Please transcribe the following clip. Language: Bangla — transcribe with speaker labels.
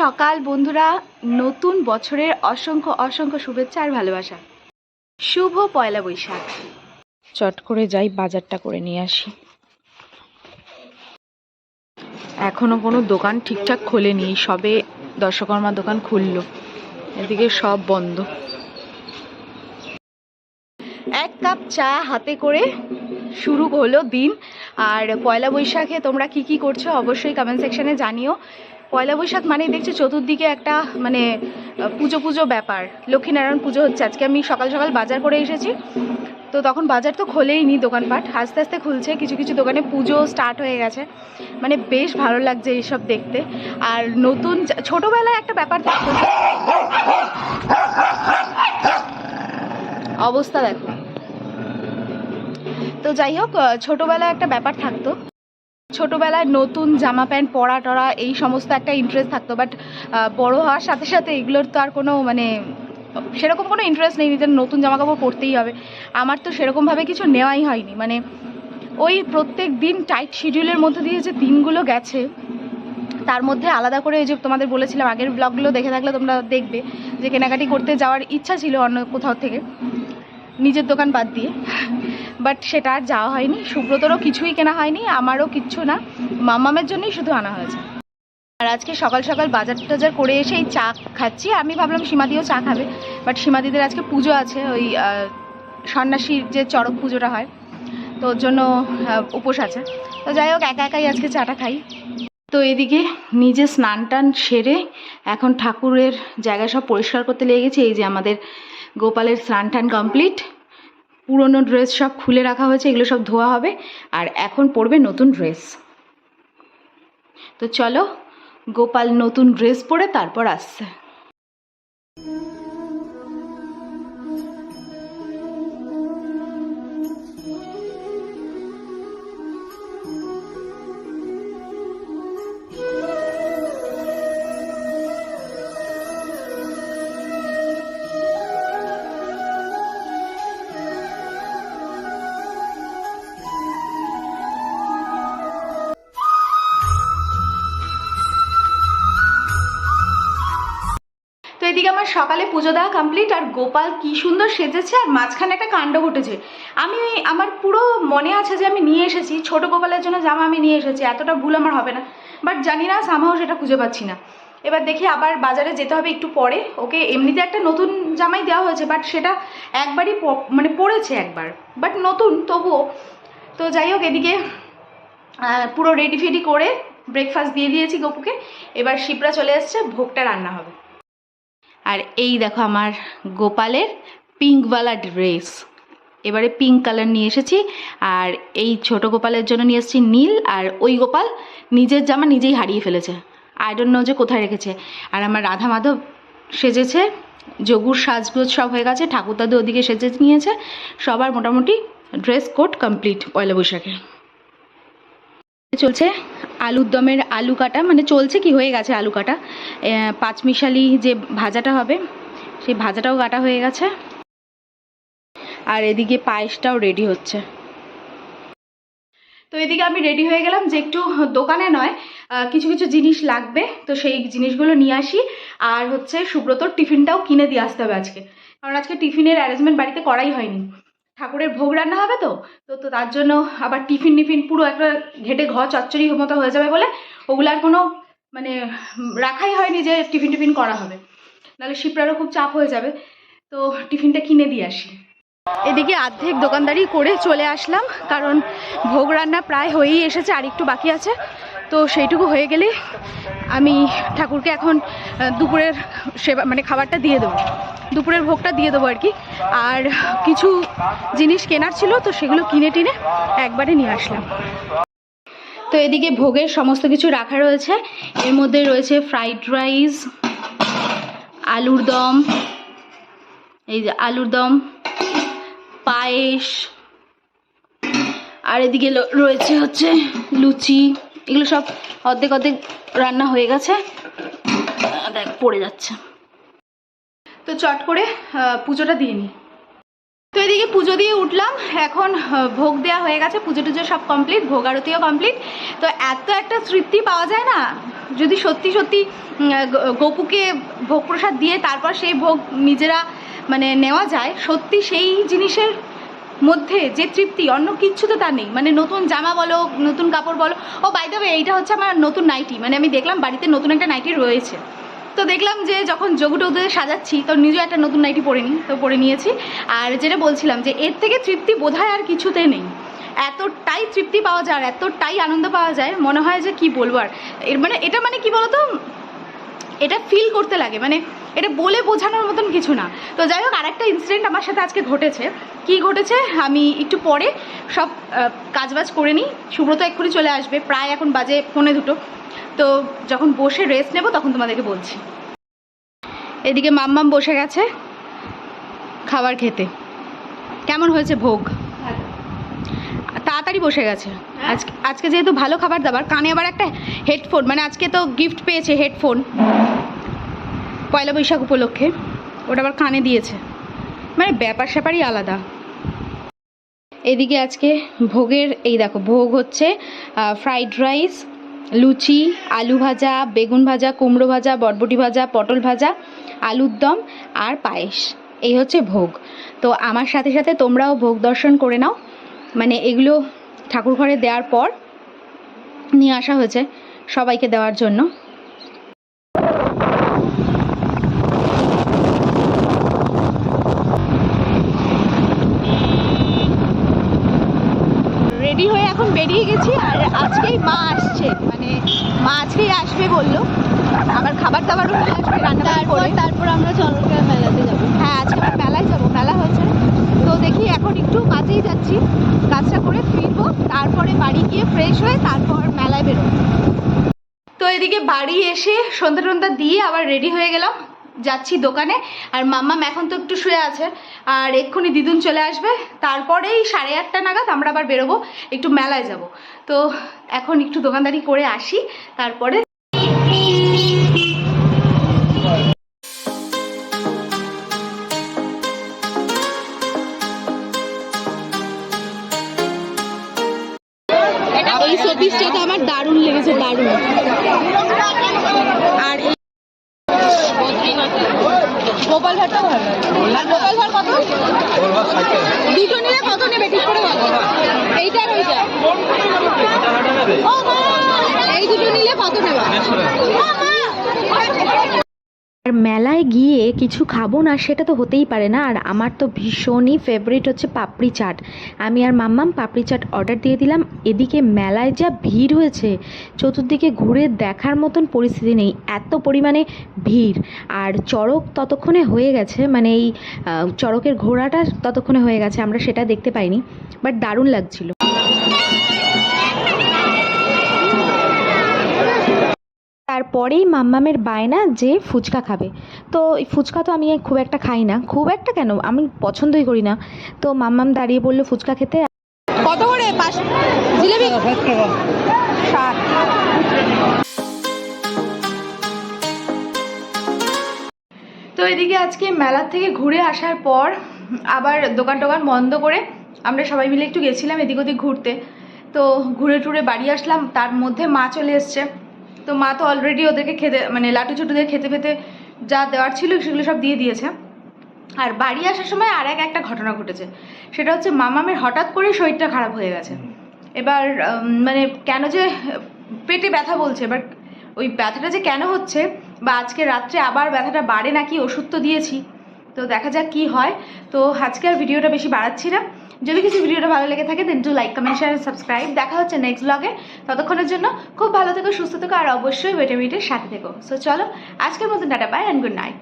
Speaker 1: সকাল, বন্ধুরা। নতুন বছরের অসংখ্য অসংখ্য শুভেচ্ছা আর ভালোবাসা। শুভ পয়লা বৈশাখ। চট করে যাই, বাজারটা করে নিয়ে আসি। এখনও কোনো দোকান ঠিকঠাক খোলেনি। সবে দর্শকর্মা দোকান খুললো। এদিকে সব বন্ধ। এক কাপ চা হাতে করে শুরু হলো দিন। আর পয়লা বৈশাখে তোমরা কি কি করছ অবশ্যই কমেন্ট সেকশনে জানিও। পয়লা বৈশাখ মানেই দেখছি চতুর্দিকে একটা মানে পুজো পুজো ব্যাপার। লক্ষ্মীনারায়ণ পুজো হচ্ছে। আজকে আমি সকাল সকাল বাজার করে এসেছি। তো তখন বাজার তো খোলেই নি দোকানপাট। আস্তে আস্তে খুলছে, কিছু কিছু দোকানে পুজো স্টার্ট হয়ে গেছে। মানে বেশ ভালো লাগছে এইসব দেখতে। আর নতুন ছোটবেলায় একটা ব্যাপার থাকতো অবস্থা দেখো। তো যাই হোক ছোটোবেলায় একটা ব্যাপার থাকতো। ছোটবেলায় নতুন জামা প্যান্ট পরা টরা, এই সমস্ত একটা ইন্টারেস্ট থাকতো বাট বড় হওয়ার সাথে সাথে এগুলোর তো আর কোনো মানে সেরকম কোনো ইন্টারেস্ট নেই, নিজের নতুন জামা কাপড় পরতেই হবে। আমার তো সেরকমভাবে কিছু নেওয়াই হয়নি মানে ওই প্রত্যেক দিন টাইট শিডিউলের মধ্যে দিয়ে যে দিনগুলো গেছে, তার মধ্যে আলাদা করে যে তোমাদের বলেছিলাম, আগের ব্লগগুলো দেখে থাকলে তোমরা দেখবে যে কেনাকাটি করতে যাওয়ার ইচ্ছা ছিল অন্য কোথাও থেকে, নিজের দোকান বাদ দিয়ে। বাট সেটা আর যাওয়া হয়নি। সুব্রতরও কিছুই কেনা হয়নি, আমারও কিচ্ছু না। মাম্মামের জন্যই শুধু আনা হয়েছে। আর আজকে সকাল সকাল বাজার টাজার করে এসে এই চা খাচ্ছি। আমি ভাবলাম সীমাদিও চা খাবে, বাট সীমাদিদের আজকে পুজো আছে ওই সন্ন্যাসীর যে চড়ক পুজোটা হয়, তো ওর জন্য উপোস আছে। তো যাই হোক, একা একাই আজকে চাটা খাই। তো এদিকে নিজে স্নান টান সেরে এখন ঠাকুরের জায়গা সব পরিষ্কার করতে লেগে গেছে। এই যে আমাদের গোপালের স্নান টান কমপ্লিট। পুরনো ড্রেস সব খুলে রাখা হয়েছে, এগুলো সব ধোয়া হবে, আর এখন পরবে নতুন ড্রেস। তো চলো, গোপাল নতুন ড্রেস পরে তারপর আসছে। এদিকে আমার সকালে পুজো দেওয়া কমপ্লিট আর গোপাল কি সুন্দর সেজেছে, আর মাঝখানে একটা কাণ্ড ঘটেছে। আমি আমার পুরো মনে আছে যে আমি নিয়ে এসেছি, ছোট গোপালের জন্য জামা আমি নিয়ে এসেছি, এতটা ভুল আমার হবে না। বাট জানি না সামাও সেটা খুঁজে পাচ্ছি না। এবার দেখি আবার বাজারে যেতে হবে একটু পরে। ওকে, এমনিতে একটা নতুন জামাই দেওয়া হয়েছে বাট সেটা একবারই মানে পড়েছে একবার। বাট নতুন, তবুও। তো যাই হোক, এদিকে পুরো রেডি ফেডি করে ব্রেকফাস্ট দিয়ে দিয়েছি গপুকে। এবার শিপ্রা চলে এসছে, ভোগটা রান্না হবে। আর এই দেখো আমার গোপালের পিঙ্কওয়ালা ড্রেস এবারে পিঙ্ক কালার নিয়ে এসেছি, আর এই ছোট গোপালের জন্য নিয়ে এসেছি নীল, আর ওই গোপাল নিজের জামা নিজেই হারিয়ে ফেলেছে। আই ডোন্ট নো যে কোথায় রেখেছে। আর আমার রাধা মাধব সেজেছে, যোগুর সাজগোজ সব হয়ে গেছে, ঠাকুর দাদু ওদিকে সেজে নিয়েছে, সবার মোটামুটি ড্রেস কোড কমপ্লিট পয়লা বৈশাখে। চলছে আলুর দমের আলু কাটা মানে চলছে কি হয়ে গেছে আলু কাটা। পাঁচমিশালি যে ভাজাটা হবে, সেই ভাজাটাও কাটা হয়ে গেছে। আর এদিকে পায়েসটাও রেডি হচ্ছে। তো এদিকে আমি রেডি হয়ে গেলাম যে একটু দোকানে নয় কিছু কিছু জিনিস লাগবে, তো সেই জিনিসগুলো নিয়ে আসি। আর হচ্ছে সুব্রতর টিফিনটাও কিনে দিয়ে আসতে হবে আজকে। কারণ আজকে টিফিনের অ্যারেঞ্জমেন্ট বাড়িতে করাই হয়নি। ঠাকুরের ভোগ রান্না হবে তো? তো তো তার জন্য আবার টিফিন টিফিন পুরো একটা ঘেটে ঘ চচ্চড়ি মতো হয়ে যাবে বলে ওগুলো আর কোনো মানে রাখাই হয়নি যে টিফিন টিফিন করা হবে। নাহলে শিপ্রারও খুব চাপ হয়ে যাবে। তো টিফিনটা কিনে দিয়ে আসি। এদিকে আর্ধেক দোকানদারি করে চলে আসলাম, কারণ ভোগ রান্না প্রায় হয়েই এসেছে, আর একটু বাকি আছে। তো সেইটুকু হয়ে গেলে আমি ঠাকুরকে এখন দুপুরের সেবা মানে খাবারটা দিয়ে দেবো। দুপুরের ভোগটা দিয়ে দেবো আর কি। আর কিছু জিনিস কেনার ছিল, তো সেগুলো কিনে টিনে একবারে নিয়ে আসলাম। তো এদিকে ভোগের সমস্ত কিছু রাখা রয়েছে। এর মধ্যে রয়েছে ফ্রাইড রাইস আলুর দম, এই যে আলুর দম, পায়েস, আর এদিকে রয়েছে হচ্ছে লুচি। এগুলো সব অর্ধেক অর্ধেক রান্না হয়ে গেছে। দেখ, পড়ে যাচ্ছে। তো চট করে পুজোটা দিয়ে নিই তো এদিকে পুজো দিয়ে উঠলাম। এখন ভোগ দেওয়া হয়ে গেছে। পুজো টুজো সব কমপ্লিট ভোগ আরতিও কমপ্লিট তো এত একটা তৃপ্তি পাওয়া যায় না? যদি সত্যি সত্যি গপুকে ভোগ প্রসাদ দিয়ে তারপর সেই ভোগ নিজেরা মানে নেওয়া যায়, সত্যি সেই জিনিসের মধ্যে যে তৃপ্তি, অন্য কিচ্ছু তো তা নেই। মানে নতুন জামা বলো, নতুন কাপড় বলো। ও বাই দ্য এইটা হচ্ছে আমার নতুন নাইটি মানে আমি দেখলাম বাড়িতে নতুন একটা নাইটি রয়েছে। তো দেখলাম যে যখন যোগু টোগুতে সাজাচ্ছি, তো নিজেও একটা নতুন নাইটি পরে নিই তো পরে নিয়েছি। আর যেটা বলছিলাম যে, এর থেকে তৃপ্তি বোধহয় আর কিছুতে নেই। এতটাই তৃপ্তি পাওয়া যায় আর এতটাই আনন্দ পাওয়া যায়, মনে হয় যে কি বলব আর। এর মানে এটা মানে কি বলতো? এটা ফিল করতে লাগে। মানে এটা বলে বোঝানোর মতন কিছু না। তো যাই হোক আরেকটা ইনসিডেন্ট আমার সাথে আজকে ঘটেছে। কি ঘটেছে? আমি একটু পরে সব কাজবাজ করে নিই। সুব্রত এক্ষুনি চলে আসবে প্রায় এখন বাজে পৌনে দুটো। তো যখন বসে রেস্ট নেব তখন তোমাদেরকে বলছি। এদিকে মাম্মাম বসে গেছে খাবার খেতে। কেমন হয়েছে ভোগ? তাড়াতাড়ি বসে গেছে। আজকে আজকে যেহেতু ভালো খাবার দাবার কানে আবার একটা হেডফোন মানে আজকে তো গিফট পেয়েছে হেডফোন পয়লা বৈশাখ উপলক্ষে। ওটা আবার কানে দিয়েছে। মানে ব্যাপার স্যাপারই আলাদা। এদিকে আজকে ভোগের, এই দেখো, ভোগ হচ্ছে ফ্রাইড রাইস লুচি, আলু ভাজা, বেগুন ভাজা, কুমড়ো ভাজা, বরবটি ভাজা, পটল ভাজা, আলুর দম আর পায়েস। এই হচ্ছে ভোগ। তো আমার সাথে সাথে তোমরাও ভোগ দর্শন করে নাও। মানে এগুলো ঠাকুর ঘরে দেওয়ার পর নিয়ে আসা হয়েছে সবাইকে দেওয়ার জন্য। হয়ে এখন বেরিয়ে গেছি আর আজকেই মা আসছে। মানে মা আজকেই আসবে বলল। আবার খাবার দাবারও নিয়ে আসবে রান্না করে।
Speaker 2: তারপর আমরা চন্দ্রকার মেলাতে যাব।
Speaker 1: হ্যাঁ আজকে আমরা মেলায় যাব মেলা হয়েছে। তো দেখি এখন একটু কাজেই যাচ্ছি কাজটা করে ফিরবো তারপরে বাড়ি গিয়ে ফ্রেশ হয়ে তারপর মেলায় বেরোবো। তো এদিকে বাড়ি এসে সন্ধ্যা টন্ধা দিয়ে আবার রেডি হয়ে গেলাম। যাচ্ছি দোকানে, আর মাম্মাম এখন তো একটু শুয়ে আছে। আর এক্ষুনি দিদুন চলে আসবে, তারপরেই সাড়ে আটটা নাগাদ আমরা আবার বেরোবো, একটু মেলায় যাব। তো এখন একটু দোকানদারি করে আসি, তারপরে দুটো নিলে কত নেবে ঠিক করে বলো এইটা ওইটা এই দুটো নিলে কত নেবে?
Speaker 3: আর মেলায় গিয়ে কিছু খাব না, সেটা তো হতেই পারে না। আর আমার তো ভীষণই ফেভারিট হচ্ছে পাপড়ি চাট। আমি আর মাম্মাম পাপড়ি চাট অর্ডার দিয়ে দিলাম। এদিকে মেলায় যা ভিড় হয়েছে, চতুর্দিকে ঘুরে দেখার মতন পরিস্থিতি নেই, এত পরিমাণে ভিড়। আর চড়ক ততক্ষণে হয়ে গেছে মানে এই চড়কের ঘোড়াটা ততক্ষণে হয়ে গেছে, আমরা সেটা দেখতে পাইনি বাট দারুণ লাগছিল। তারপরেই মাম্মামের বায়না যে ফুচকা খাবে। তো এই ফুচকা তো আমি খুব একটা খাই না। খুব একটা কেন? আমি পছন্দই করি না। তো মাম্মাম দাঁড়িয়ে বলল, ফুচকা খেতে
Speaker 1: কত করে? জিলেবি তো এদিকে আজকে মেলার থেকে ঘুরে আসার পর আবার দোকান টোকান বন্ধ করে আমরা সবাই মিলে একটু গেছিলাম এদিক ওদিক ঘুরতে। তো ঘুরে টুরে বাড়ি আসলাম, তার মধ্যে মা চলে এসছে। তো মা তো অলরেডি ওদেরকে খেতে মানে লাটু চুটুদের খেতে খেতে যা দেওয়ার ছিল সেগুলো সব দিয়ে দিয়েছে। আর বাড়ি আসার সময় আর এক একটা ঘটনা ঘটেছে। সেটা হচ্ছে মামামের হঠাৎ করেই শরীরটা খারাপ হয়ে গেছে। এবার মানে কেন যে পেটে ব্যথা বলছে এবার ওই ব্যথাটা যে কেন হচ্ছে বা আজকে রাত্রে আবার ব্যথাটা বাড়ে নাকি ওষুধ তো দিয়েছি। তো দেখা যাক কি হয়। তো আজকে আর ভিডিওটা বেশি বাড়াচ্ছি না। যদি কিছু ভিডিওটা ভালো লেগে থাকে দেন টু লাইক কমেন্ট শেয়ার সাবস্ক্রাইব দেখা হচ্ছে নেক্সট ব্লগে ততক্ষণের জন্য খুব ভালো থেকো, সুস্থ থেকো, আর অবশ্যই ভিটামিনের সাথে থেকো। সো চলো, আজকের মতো tata bye and good night